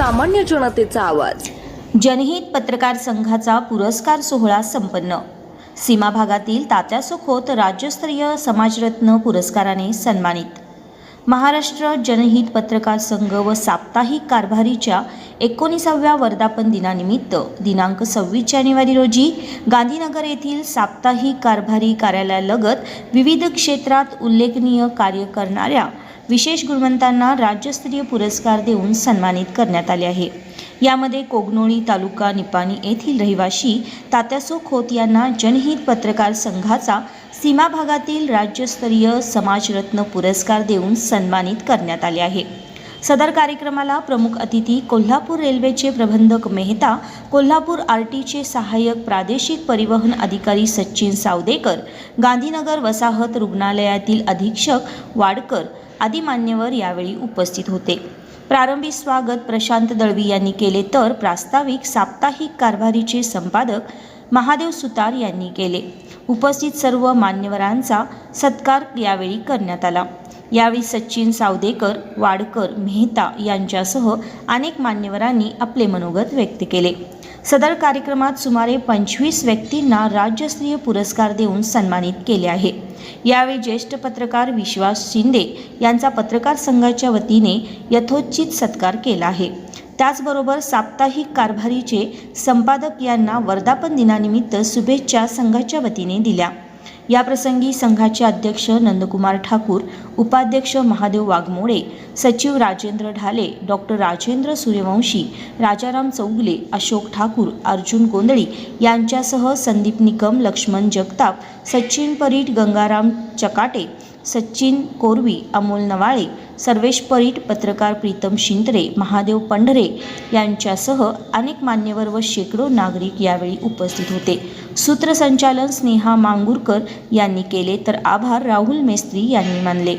सामान्य जनतेचा आवाज. जनहित पत्रकार संघाचा पुरस्कार सोहळा संपन्न. सीमा भागातील तात्या सुखोत राज्यस्तरीय समाजरत्न पुरस्काराने सन्मानित. महाराष्ट्र जनहित पत्रकार संघ व साप्ताहिक कारभारीच्या एकोणीसाव्या वर्धापन दिनानिमित्त दिनांक सव्वीस जानेवारी रोजी गांधीनगर येथील साप्ताहिक कारभारी कार्यालयालगत विविध क्षेत्रात उल्लेखनीय कार्य करणाऱ्या विशेष गुणवंतांना राज्यस्तरीय पुरस्कार देऊन सन्मानित करण्यात आले आहे. यामध्ये कोगनोळी तालुका निपाणी येथील रहिवाशी तात्यासो खोत यांना जनहित पत्रकार संघाचा सीमा भागातील राज्यस्तरीय समाजरत्न पुरस्कार देऊन सन्मानित करण्यात आले आहे. सदर कार्यक्रमाला प्रमुख अतिथी कोल्हापूर रेल्वेचे प्रबंधक मेहता कोल्हापूर आर टीचे सहाय्यक प्रादेशिक परिवहन अधिकारी सचिन सावदेकर गांधीनगर वसाहत रुग्णालयातील अधीक्षक वाडकर आदी मान्यवर यावेळी उपस्थित होते. प्रारंभी स्वागत प्रशांत दळवी यांनी केले तर प्रास्ताविक साप्ताहिक कारभारीचे संपादक महादेव सुतार यांनी केले. उपस्थित सर्व मान्यवरांचा सत्कार यावेळी करण्यात आला. यावेळी सचिन सावदेकर वाडकर मेहता यांच्यासह अनेक मान्यवरांनी आपले मनोगत व्यक्त केले. सदर कार्यक्रमात सुमारे पंचवीस व्यक्तींना राज्यस्तरीय पुरस्कार देऊन सन्मानित केले आहे. यावेळी ज्येष्ठ पत्रकार विश्वास शिंदे यांचा पत्रकार संघाच्या वतीने यथोचित सत्कार केला आहे. त्याचबरोबर साप्ताहिक कारभारीचे संपादक यांना वर्धापन दिनानिमित्त शुभेच्छा संघाच्या वतीने दिल्या. याप्रसंगी संघाचे अध्यक्ष नंदकुमार ठाकूर उपाध्यक्ष महादेव वाघमोडे सचिव राजेंद्र ढाले डॉक्टर राजेंद्र सूर्यवंशी राजाराम चौगुले अशोक ठाकूर अर्जुन गोंधळी यांच्यासह संदीप निकम लक्ष्मण जगताप सचिन परीट गंगाराम चकाटे सचिन कोरवी अमोल नवाळे सर्वेश परीट पत्रकार प्रीतम शिंत्रे महादेव पंढरे यांच्यासह अनेक मान्यवर व शेकडो नागरिक यावेळी उपस्थित होते. सूत्रसंचालन स्नेहा मांगुरकर यांनी केले तर आभार राहुल मेस्त्री यांनी मानले.